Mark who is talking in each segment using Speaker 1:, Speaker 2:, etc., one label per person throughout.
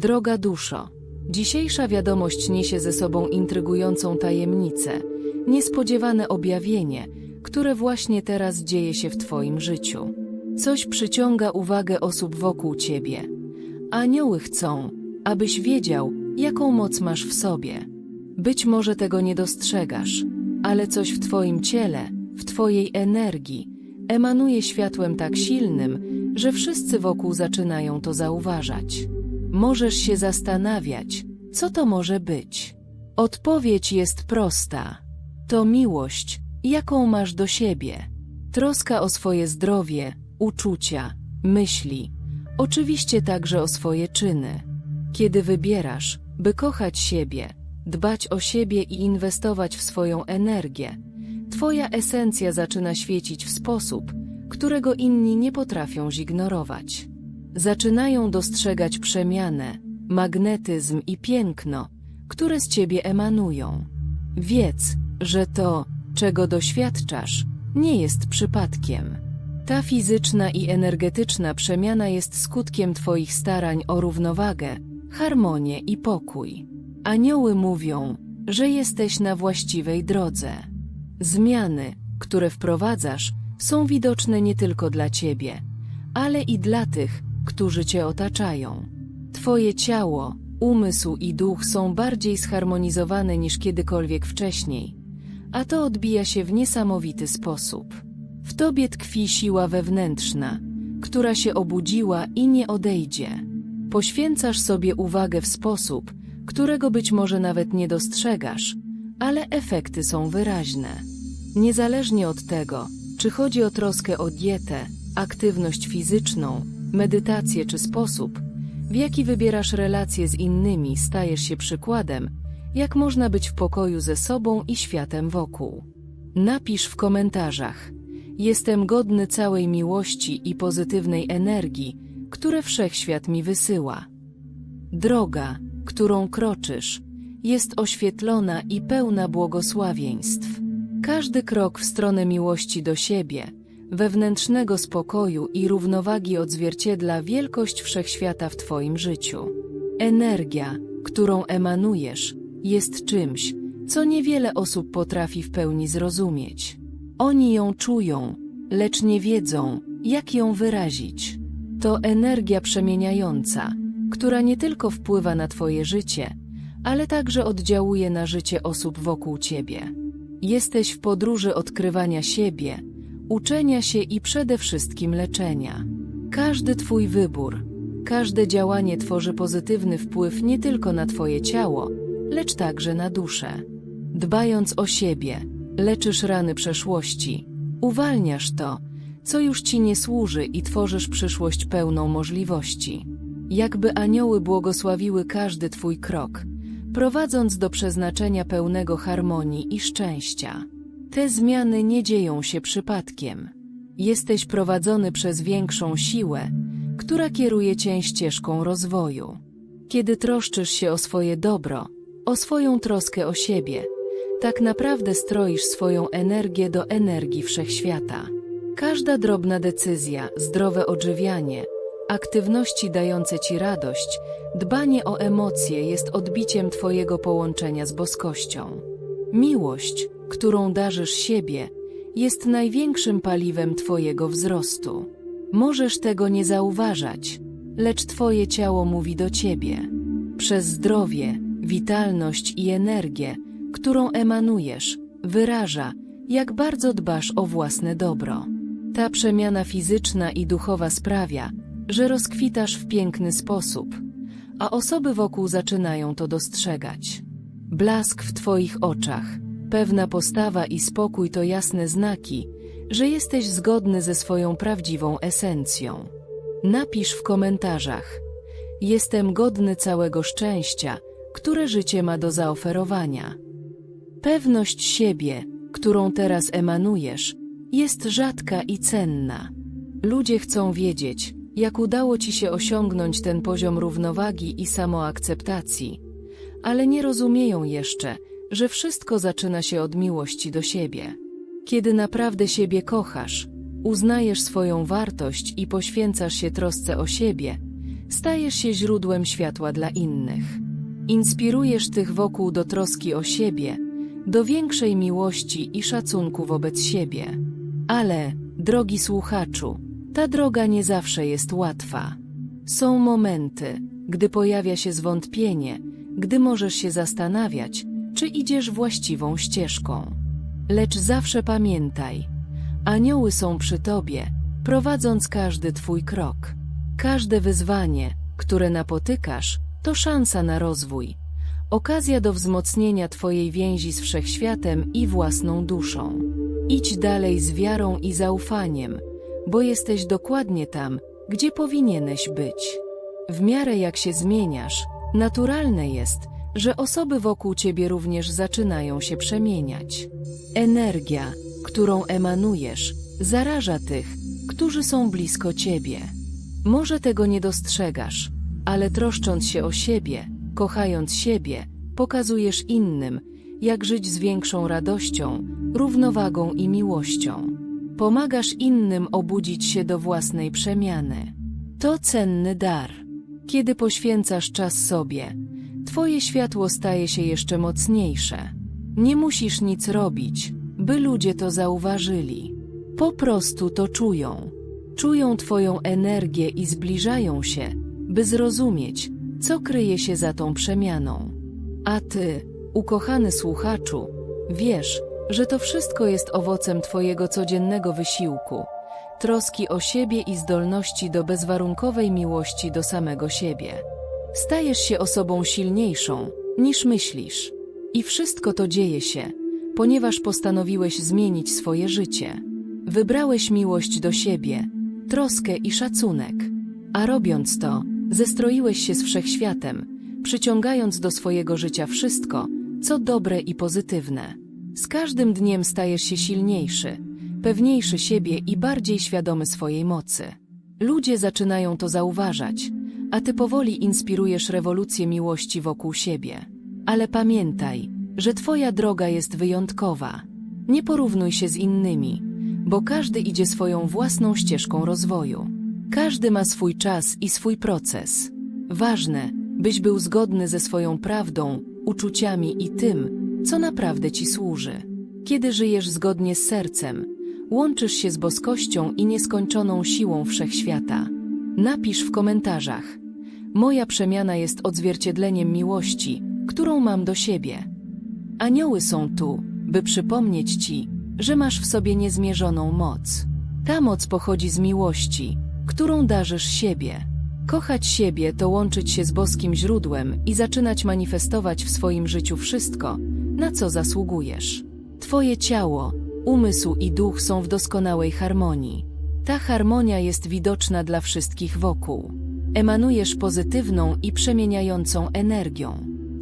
Speaker 1: Droga duszo, dzisiejsza wiadomość niesie ze sobą intrygującą tajemnicę, niespodziewane objawienie, które właśnie teraz dzieje się w Twoim życiu. Coś przyciąga uwagę osób wokół Ciebie. Anioły chcą, abyś wiedział, jaką moc masz w sobie. Być może tego nie dostrzegasz, ale coś w Twoim ciele, w Twojej energii, emanuje światłem tak silnym, że wszyscy wokół zaczynają to zauważać. Możesz się zastanawiać, co to może być. Odpowiedź jest prosta. To miłość, jaką masz do siebie. Troska o swoje zdrowie, uczucia, myśli, oczywiście także o swoje czyny. Kiedy wybierasz, by kochać siebie, dbać o siebie i inwestować w swoją energię, Twoja esencja zaczyna świecić w sposób, którego inni nie potrafią zignorować. Zaczynają dostrzegać przemianę, magnetyzm i piękno, które z Ciebie emanują. Wiedz, że to, czego doświadczasz, nie jest przypadkiem. Ta fizyczna i energetyczna przemiana jest skutkiem Twoich starań o równowagę, harmonię i pokój. Anioły mówią, że jesteś na właściwej drodze. Zmiany, które wprowadzasz, są widoczne nie tylko dla Ciebie, ale i dla tych, którzy Cię otaczają. Twoje ciało, umysł i duch są bardziej zharmonizowane niż kiedykolwiek wcześniej, a to odbija się w niesamowity sposób. W Tobie tkwi siła wewnętrzna, która się obudziła i nie odejdzie. Poświęcasz sobie uwagę w sposób, którego być może nawet nie dostrzegasz, ale efekty są wyraźne. Niezależnie od tego, czy chodzi o troskę o dietę, aktywność fizyczną, medytację czy sposób, w jaki wybierasz relacje z innymi, stajesz się przykładem, jak można być w pokoju ze sobą i światem wokół. Napisz w komentarzach. Jestem godny całej miłości i pozytywnej energii, które wszechświat mi wysyła. Droga, którą kroczysz, jest oświetlona i pełna błogosławieństw. Każdy krok w stronę miłości do siebie, wewnętrznego spokoju i równowagi odzwierciedla wielkość wszechświata w Twoim życiu. Energia, którą emanujesz, jest czymś, co niewiele osób potrafi w pełni zrozumieć. Oni ją czują, lecz nie wiedzą, jak ją wyrazić. To energia przemieniająca, która nie tylko wpływa na Twoje życie, ale także oddziałuje na życie osób wokół Ciebie. Jesteś w podróży odkrywania siebie, uczenia się i przede wszystkim leczenia. Każdy Twój wybór, każde działanie tworzy pozytywny wpływ nie tylko na Twoje ciało, lecz także na duszę. Dbając o siebie, leczysz rany przeszłości, uwalniasz to, co już Ci nie służy i tworzysz przyszłość pełną możliwości. Jakby anioły błogosławiły każdy Twój krok, prowadząc do przeznaczenia pełnego harmonii i szczęścia. Te zmiany nie dzieją się przypadkiem. Jesteś prowadzony przez większą siłę, która kieruje cię ścieżką rozwoju. Kiedy troszczysz się o swoje dobro, o swoją troskę o siebie, tak naprawdę stroisz swoją energię do energii wszechświata. Każda drobna decyzja, zdrowe odżywianie, aktywności dające Ci radość, dbanie o emocje jest odbiciem Twojego połączenia z boskością. Miłość, którą darzysz siebie, jest największym paliwem Twojego wzrostu. Możesz tego nie zauważać, lecz Twoje ciało mówi do Ciebie. Przez zdrowie, witalność i energię, którą emanujesz, wyraża, jak bardzo dbasz o własne dobro. Ta przemiana fizyczna i duchowa sprawia, że rozkwitasz w piękny sposób, a osoby wokół zaczynają to dostrzegać. Blask w Twoich oczach, pewna postawa i spokój to jasne znaki, że jesteś zgodny ze swoją prawdziwą esencją. Napisz w komentarzach: Jestem godny całego szczęścia, które życie ma do zaoferowania. Pewność siebie, którą teraz emanujesz, jest rzadka i cenna. Ludzie chcą wiedzieć, jak udało Ci się osiągnąć ten poziom równowagi i samoakceptacji, ale nie rozumieją jeszcze, że wszystko zaczyna się od miłości do siebie. Kiedy naprawdę siebie kochasz, uznajesz swoją wartość i poświęcasz się trosce o siebie, Stajesz się źródłem światła dla innych. Inspirujesz tych wokół do troski o siebie, do większej miłości i szacunku wobec siebie. Ale, drogi słuchaczu, ta droga nie zawsze jest łatwa. Są momenty, gdy pojawia się zwątpienie, gdy możesz się zastanawiać, czy idziesz właściwą ścieżką. Lecz zawsze pamiętaj, anioły są przy tobie, prowadząc każdy twój krok. Każde wyzwanie, które napotykasz, to szansa na rozwój, okazja do wzmocnienia twojej więzi z wszechświatem i własną duszą. Idź dalej z wiarą i zaufaniem, bo jesteś dokładnie tam, gdzie powinieneś być. W miarę jak się zmieniasz, naturalne jest, że osoby wokół ciebie również zaczynają się przemieniać. Energia, którą emanujesz, zaraża tych, którzy są blisko ciebie. Może tego nie dostrzegasz, ale troszcząc się o siebie, kochając siebie, pokazujesz innym, jak żyć z większą radością, równowagą i miłością. Pomagasz innym obudzić się do własnej przemiany. To cenny dar. Kiedy poświęcasz czas sobie, Twoje światło staje się jeszcze mocniejsze. Nie musisz nic robić, by ludzie to zauważyli. Po prostu to czują. Czują Twoją energię i zbliżają się, by zrozumieć, co kryje się za tą przemianą. A Ty, ukochany słuchaczu, wiesz, że to wszystko jest owocem Twojego codziennego wysiłku, troski o siebie i zdolności do bezwarunkowej miłości do samego siebie. Stajesz się osobą silniejszą, niż myślisz. I wszystko to dzieje się, ponieważ postanowiłeś zmienić swoje życie. Wybrałeś miłość do siebie, troskę i szacunek. A robiąc to, zestroiłeś się z wszechświatem, przyciągając do swojego życia wszystko, co dobre i pozytywne. Z każdym dniem stajesz się silniejszy, pewniejszy siebie i bardziej świadomy swojej mocy. Ludzie zaczynają to zauważać, a ty powoli inspirujesz rewolucję miłości wokół siebie. Ale pamiętaj, że twoja droga jest wyjątkowa. Nie porównuj się z innymi, bo każdy idzie swoją własną ścieżką rozwoju. Każdy ma swój czas i swój proces. Ważne, byś był zgodny ze swoją prawdą, uczuciami i tym, co naprawdę ci służy. Kiedy żyjesz zgodnie z sercem, łączysz się z boskością i nieskończoną siłą wszechświata. Napisz w komentarzach. Moja przemiana jest odzwierciedleniem miłości, którą mam do siebie. Anioły są tu, by przypomnieć ci, że masz w sobie niezmierzoną moc. Ta moc pochodzi z miłości, którą darzysz siebie. Kochać siebie to łączyć się z boskim źródłem i zaczynać manifestować w swoim życiu wszystko, na co zasługujesz. Twoje ciało, umysł i duch są w doskonałej harmonii. Ta harmonia jest widoczna dla wszystkich wokół. Emanujesz pozytywną i przemieniającą energią.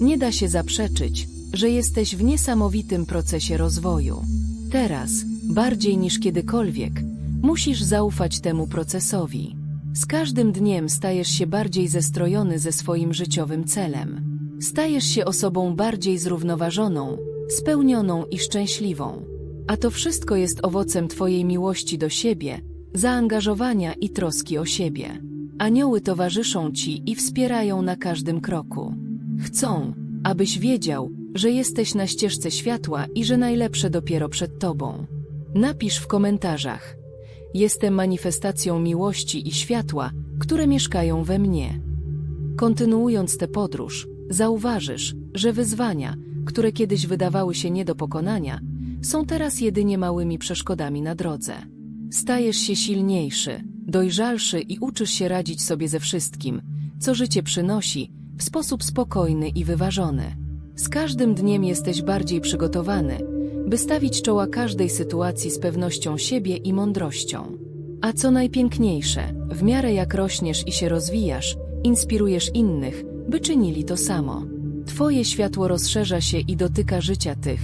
Speaker 1: Nie da się zaprzeczyć, że jesteś w niesamowitym procesie rozwoju. Teraz, bardziej niż kiedykolwiek, musisz zaufać temu procesowi. Z każdym dniem stajesz się bardziej zestrojony ze swoim życiowym celem. Stajesz się osobą bardziej zrównoważoną, spełnioną i szczęśliwą. A to wszystko jest owocem Twojej miłości do siebie, zaangażowania i troski o siebie. Anioły towarzyszą Ci i wspierają na każdym kroku. Chcą, abyś wiedział, że jesteś na ścieżce światła i że najlepsze dopiero przed Tobą. Napisz w komentarzach. Jestem manifestacją miłości i światła, które mieszkają we mnie. Kontynuując tę podróż, zauważysz, że wyzwania, które kiedyś wydawały się nie do pokonania, są teraz jedynie małymi przeszkodami na drodze. Stajesz się silniejszy, dojrzalszy i uczysz się radzić sobie ze wszystkim, co życie przynosi, w sposób spokojny i wyważony. Z każdym dniem jesteś bardziej przygotowany, by stawić czoła każdej sytuacji z pewnością siebie i mądrością. A co najpiękniejsze, w miarę jak rośniesz i się rozwijasz, inspirujesz innych, by czynili to samo. Twoje światło rozszerza się i dotyka życia tych,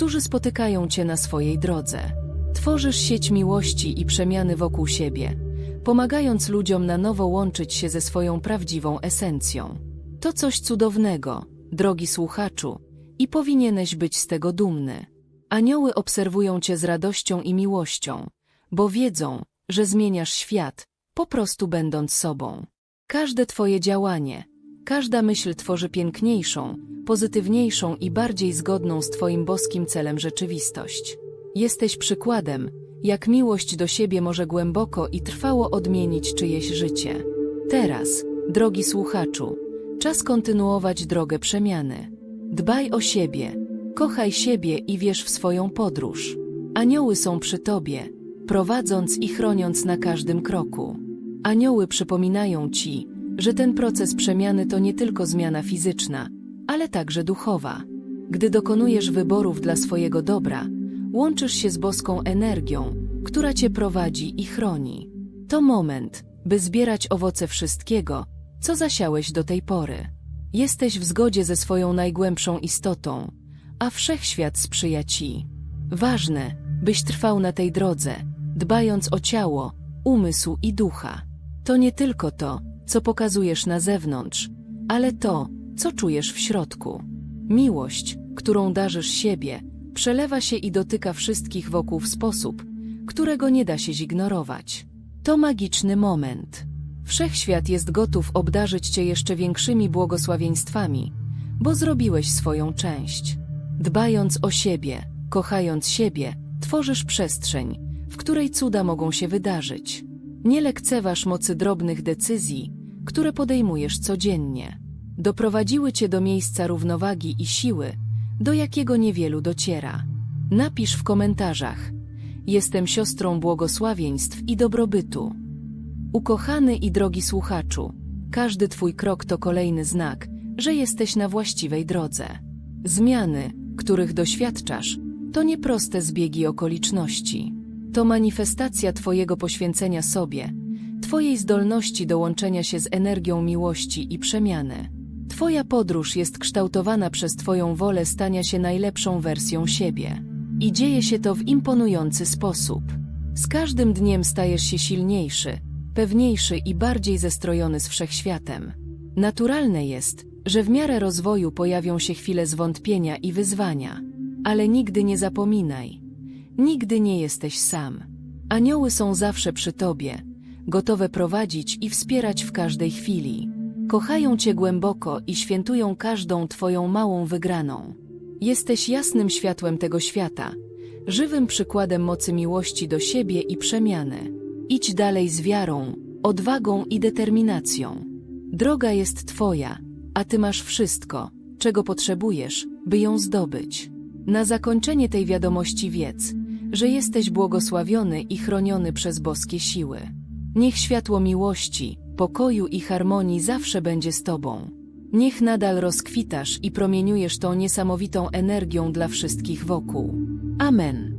Speaker 1: którzy spotykają Cię na swojej drodze. Tworzysz sieć miłości i przemiany wokół siebie, pomagając ludziom na nowo łączyć się ze swoją prawdziwą esencją. To coś cudownego, drogi słuchaczu, i powinieneś być z tego dumny. Anioły obserwują Cię z radością i miłością, bo wiedzą, że zmieniasz świat, po prostu będąc sobą. Każde Twoje działanie, każda myśl tworzy piękniejszą, pozytywniejszą i bardziej zgodną z Twoim boskim celem rzeczywistość. Jesteś przykładem, jak miłość do siebie może głęboko i trwało odmienić czyjeś życie. Teraz, drogi słuchaczu, czas kontynuować drogę przemiany. Dbaj o siebie, kochaj siebie i wierz w swoją podróż. Anioły są przy Tobie, prowadząc i chroniąc na każdym kroku. Anioły przypominają Ci, że ten proces przemiany to nie tylko zmiana fizyczna, ale także duchowa. Gdy dokonujesz wyborów dla swojego dobra, łączysz się z boską energią, która Cię prowadzi i chroni. To moment, by zbierać owoce wszystkiego, co zasiałeś do tej pory. Jesteś w zgodzie ze swoją najgłębszą istotą, a wszechświat sprzyja Ci. Ważne, byś trwał na tej drodze, dbając o ciało, umysł i ducha. To nie tylko to, co pokazujesz na zewnątrz, ale to, co czujesz w środku. Miłość, którą darzysz siebie, przelewa się i dotyka wszystkich wokół w sposób, którego nie da się zignorować. To magiczny moment. Wszechświat jest gotów obdarzyć Cię jeszcze większymi błogosławieństwami, bo zrobiłeś swoją część. Dbając o siebie, kochając siebie, tworzysz przestrzeń, w której cuda mogą się wydarzyć. Nie lekceważ mocy drobnych decyzji, które podejmujesz codziennie. Doprowadziły Cię do miejsca równowagi i siły, do jakiego niewielu dociera. Napisz w komentarzach. Jestem siostrą błogosławieństw i dobrobytu. Ukochany i drogi słuchaczu, każdy Twój krok to kolejny znak, że jesteś na właściwej drodze. Zmiany, których doświadczasz, to nieproste zbiegi okoliczności. To manifestacja Twojego poświęcenia sobie, Twojej zdolności do łączenia się z energią miłości i przemiany. Twoja podróż jest kształtowana przez Twoją wolę stania się najlepszą wersją siebie. I dzieje się to w imponujący sposób. Z każdym dniem stajesz się silniejszy, pewniejszy i bardziej zestrojony z wszechświatem. Naturalne jest, że w miarę rozwoju pojawią się chwile zwątpienia i wyzwania. Ale nigdy nie zapominaj. Nigdy nie jesteś sam. Anioły są zawsze przy tobie, gotowe prowadzić i wspierać w każdej chwili. Kochają cię głęboko i świętują każdą twoją małą wygraną. Jesteś jasnym światłem tego świata, żywym przykładem mocy miłości do siebie i przemiany. Idź dalej z wiarą, odwagą i determinacją. Droga jest twoja, a ty masz wszystko, czego potrzebujesz, by ją zdobyć. Na zakończenie tej wiadomości wiedz, że jesteś błogosławiony i chroniony przez boskie siły. Niech światło miłości, pokoju i harmonii zawsze będzie z Tobą. Niech nadal rozkwitasz i promieniujesz tą niesamowitą energią dla wszystkich wokół. Amen.